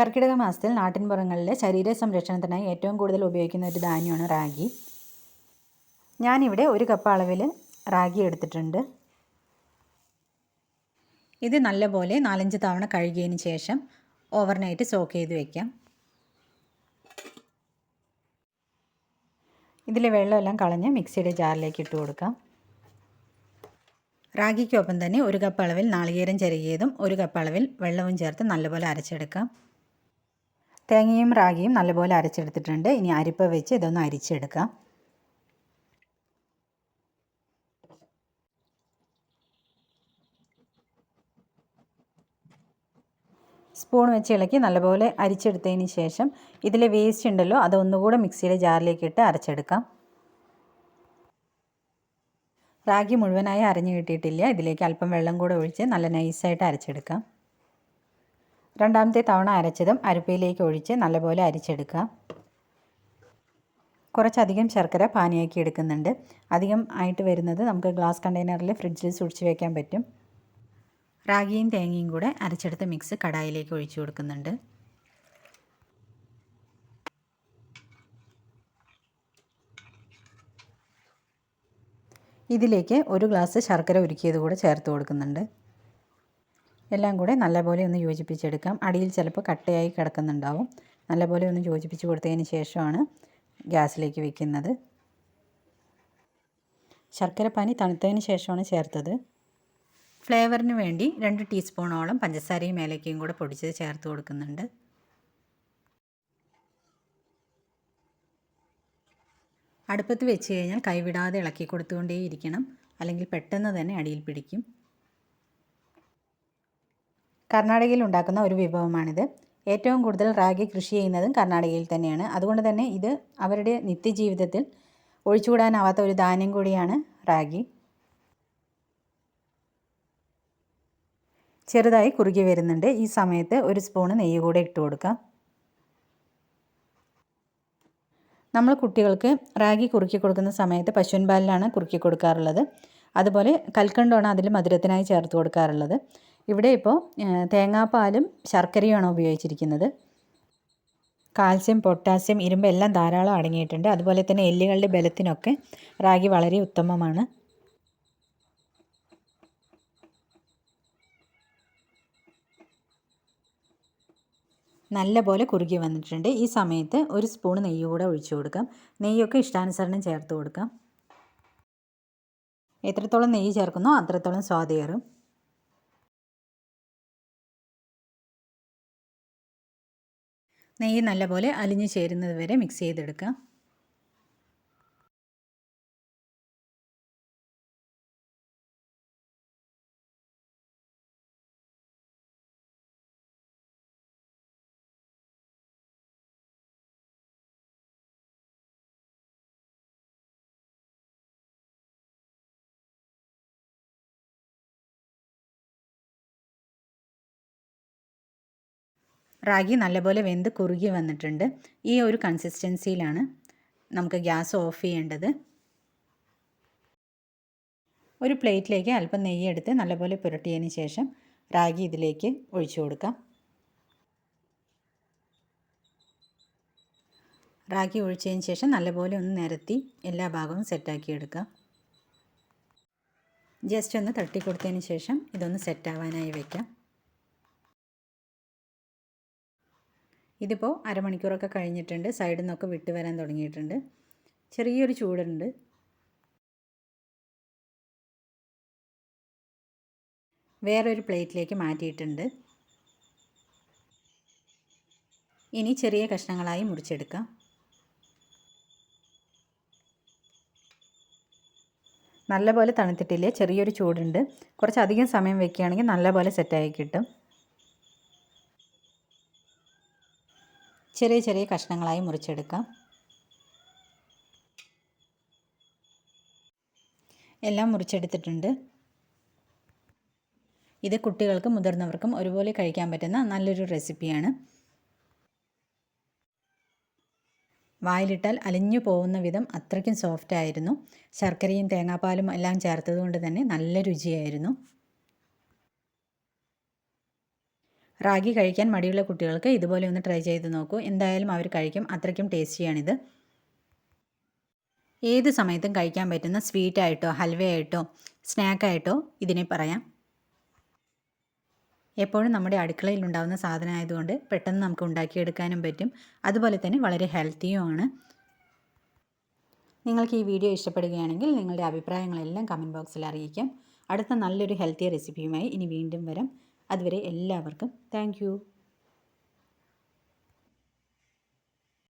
കർക്കിടക മാസത്തിൽ നാട്ടിൻപുറങ്ങളിലെ ശരീര സംരക്ഷണത്തിനായി ഏറ്റവും കൂടുതൽ ഉപയോഗിക്കുന്ന ഒരു ധാന്യമാണ് റാഗി. ഞാനിവിടെ ഒരു കപ്പ് അളവിൽ റാഗി എടുത്തിട്ടുണ്ട്. ഇത് നല്ലപോലെ നാലഞ്ച് തവണ കഴുകിയതിന് ശേഷം ഓവർനൈറ്റ് സോക്ക് ചെയ്ത് വയ്ക്കാം ഇതിലെ വെള്ളമെല്ലാം കളഞ്ഞ് മിക്സിയുടെ ജാറിലേക്ക് ഇട്ട് കൊടുക്കാം. റാഗിക്കൊപ്പം തന്നെ ഒരു കപ്പ് അളവിൽ നാളികേരം ചിരകിയതും ഒരു കപ്പ് അളവിൽ വെള്ളവും ചേർത്ത് നല്ലപോലെ അരച്ചെടുക്കാം. തേങ്ങയും റാഗിയും നല്ലപോലെ അരച്ചെടുത്തിട്ടുണ്ട്. ഇനി അരിപ്പ വെച്ച് ഇതൊന്ന് അരിച്ചെടുക്കാം. സ്പൂൺ വെച്ച് ഇളക്കി നല്ലപോലെ അരിച്ചെടുത്തതിന് ശേഷം ഇതിലെ വേസ്റ്റ് ഉണ്ടല്ലോ അതൊന്നുകൂടെ മിക്സിയിലെ ജാറിലേക്ക് ഇട്ട് അരച്ചെടുക്കാം. റാഗി മുഴുവനായി അരഞ്ഞു കിട്ടിയിട്ടില്ല. ഇതിലേക്ക് അല്പം വെള്ളം കൂടെ ഒഴിച്ച് നല്ല നൈസായിട്ട് അരച്ചെടുക്കാം. രണ്ടാമത്തെ തവണ അരച്ചതും അരപ്പയിലേക്ക് ഒഴിച്ച് നല്ലപോലെ അരിച്ചെടുക്കുക കുറച്ചധികം ശർക്കര പാനിയാക്കി എടുക്കുന്നുണ്ട്. അധികം ആയിട്ട് വരുന്നത് നമുക്ക് ഗ്ലാസ് കണ്ടെയ്നറിൽ ഫ്രിഡ്ജിൽ സൂക്ഷിച്ച് വയ്ക്കാൻ പറ്റും. റാഗിയും തേങ്ങയും കൂടെ അരച്ചെടുത്ത മിക്സ് കടായിലേക്ക് ഒഴിച്ചു കൊടുക്കുന്നുണ്ട്. ഇതിലേക്ക് ഒരു ഗ്ലാസ് ശർക്കര ഉരുക്കിയത് കൂടെ ചേർത്ത് കൊടുക്കുന്നുണ്ട്. എല്ലാം കൂടെ നല്ലപോലെ ഒന്ന് യോജിപ്പിച്ചെടുക്കാം. അടിയിൽ ചിലപ്പോൾ കട്ടയായി കിടക്കുന്നുണ്ടാവും. നല്ലപോലെ ഒന്ന് യോജിപ്പിച്ച് കൊടുത്തതിന് ശേഷമാണ് ഗ്യാസിലേക്ക് വെക്കുന്നത്. ശർക്കരപ്പാനി തണുത്തതിന് ശേഷമാണ് ചേർത്തത്. ഫ്ലേവറിന് വേണ്ടി രണ്ട് ടീസ്പൂണോളം പഞ്ചസാരയും ഏലക്കയും കൂടെ പൊടിച്ചത് ചേർത്ത് കൊടുക്കുന്നുണ്ട്. അടുപ്പത്ത് വെച്ച് കഴിഞ്ഞാൽ കൈവിടാതെ ഇളക്കി കൊടുത്തുകൊണ്ടേയിരിക്കണം. അല്ലെങ്കിൽ പെട്ടെന്ന് തന്നെ അടിയിൽ പിടിക്കും. കർണാടകയിൽ ഉണ്ടാക്കുന്ന ഒരു വിഭവമാണിത്. ഏറ്റവും കൂടുതൽ റാഗി കൃഷി ചെയ്യുന്നതും കർണാടകയിൽ തന്നെയാണ്. അതുകൊണ്ട് തന്നെ ഇത് അവരുടെ നിത്യജീവിതത്തിൽ ഒഴിച്ചുകൂടാനാവാത്ത ഒരു ധാന്യം കൂടിയാണ് റാഗി. ചെറുതായി കുറുകി വരുന്നുണ്ട്. ഈ സമയത്ത് ഒരു സ്പൂണ് നെയ്യ് കൂടെ ഇട്ട് കൊടുക്കാം. നമ്മൾ കുട്ടികൾക്ക് റാഗി കുറുക്കി കൊടുക്കുന്ന സമയത്ത് പശുവിൻ പാലിലാണ് കുറുക്കി കൊടുക്കാറുള്ളത്. അതുപോലെ കൽക്കണ്ടമാണ് അതിൽ മധുരത്തിനായി ചേർത്ത് കൊടുക്കാറുള്ളത്. ഇവിടെ ഇപ്പോൾ തേങ്ങാപ്പാലും ശർക്കരയുമാണ് ഉപയോഗിച്ചിരിക്കുന്നത്. കാൽസ്യം പൊട്ടാസ്യം ഇരുമ്പ് എല്ലാം ധാരാളം അടങ്ങിയിട്ടുണ്ട്. അതുപോലെ തന്നെ എല്ലുകളുടെ ബലത്തിനൊക്കെ റാഗി വളരെ ഉത്തമമാണ്. നല്ല പോലെ കുറുകി വന്നിട്ടുണ്ട്. ഈ സമയത്ത് ഒരു സ്പൂൺ നെയ്യ് കൂടെ ഒഴിച്ചു കൊടുക്കാം. നെയ്യൊക്കെ ഇഷ്ടാനുസരണം ചേർത്ത് കൊടുക്കാം. എത്രത്തോളം നെയ്യ് ചേർക്കുന്നോ അത്രത്തോളം സ്വാദേറും. നെയ്യ് നല്ലപോലെ അലിഞ്ഞു ചേരുന്നത് വരെ മിക്സ് ചെയ്തെടുക്കാം റാഗി നല്ലപോലെ വെന്ത് കുറുകി വന്നിട്ടുണ്ട്. ഈ ഒരു കൺസിസ്റ്റൻസിയിലാണ് നമുക്ക് ഗ്യാസ് ഓഫ് ചെയ്യേണ്ടത്. ഒരു പ്ലേറ്റിലേക്ക് അല്പം നെയ്യ് എടുത്ത് നല്ലപോലെ പുരട്ടിയതിന് ശേഷം റാഗി ഇതിലേക്ക് ഒഴിച്ചു കൊടുക്കാം. റാഗി ഒഴിച്ചതിന് ശേഷം നല്ലപോലെ ഒന്ന് നിരത്തി എല്ലാ ഭാഗവും സെറ്റാക്കി എടുക്കാം. ജസ്റ്റ് ഒന്ന് തട്ടി കൊടുത്തതിന് ശേഷം ഇതൊന്ന് സെറ്റാവാനായി വയ്ക്കാം ഇതിപ്പോൾ അരമണിക്കൂറൊക്കെ കഴിഞ്ഞിട്ടുണ്ട്. സൈഡിൽ നിന്നൊക്കെ വിട്ട് വരാൻ തുടങ്ങിയിട്ടുണ്ട്. ചെറിയൊരു ചൂടുണ്ട്. വേറൊരു പ്ലേറ്റിലേക്ക് മാറ്റിയിട്ടുണ്ട്. ഇനി ചെറിയ കഷ്ണങ്ങളായി മുറിച്ചെടുക്കാം. നല്ലപോലെ തണുത്തിട്ടില്ലേ? ചെറിയൊരു ചൂടുണ്ട്. കുറച്ചധികം സമയം വെക്കുകയാണെങ്കിൽ നല്ലപോലെ സെറ്റായി കിട്ടും. ചെറിയ ചെറിയ കഷ്ണങ്ങളായി മുറിച്ചെടുക്കാം. എല്ലാം മുറിച്ചെടുത്തിട്ടുണ്ട്. ഇത് കുട്ടികൾക്കും മുതിർന്നവർക്കും ഒരുപോലെ കഴിക്കാൻ പറ്റുന്ന നല്ലൊരു റെസിപ്പിയാണ്. വായിലിട്ടാൽ അലിഞ്ഞു പോകുന്ന വിധം അത്രയ്ക്കും സോഫ്റ്റ് ആയിരുന്നു ശർക്കരയും തേങ്ങാപ്പാലും എല്ലാം ചേർത്തതുകൊണ്ട് തന്നെ നല്ല രുചിയായിരുന്നു. റാഗി കഴിക്കാൻ മടിയുള്ള കുട്ടികൾക്ക് ഇതുപോലെ ഒന്ന് ട്രൈ ചെയ്ത് നോക്കൂ. എന്തായാലും അവർ കഴിക്കും. അത്രയ്ക്കും ടേസ്റ്റിയാണിത്. ഏത് സമയത്തും കഴിക്കാൻ പറ്റുന്ന സ്വീറ്റായിട്ടോ ഹൽവയായിട്ടോ സ്നാക്കായിട്ടോ ഇതിനെ പറയാം. എപ്പോഴും നമ്മുടെ അടുക്കളയിൽ ഉണ്ടാകുന്ന സാധനമായതുകൊണ്ട് പെട്ടെന്ന് നമുക്ക് ഉണ്ടാക്കിയെടുക്കാനും പറ്റും. അതുപോലെ തന്നെ വളരെ ഹെൽത്തിയുമാണ് നിങ്ങൾക്ക് ഈ വീഡിയോ ഇഷ്ടപ്പെടുകയാണെങ്കിൽ നിങ്ങളുടെ അഭിപ്രായങ്ങളെല്ലാം കമന്റ് ബോക്സിൽ അറിയിക്കാം. അടുത്ത നല്ലൊരു ഹെൽത്തി റെസിപ്പിയുമായി ഇനി വീണ്ടും വരാം. അതുവരെ എല്ലാവർക്കും താങ്ക്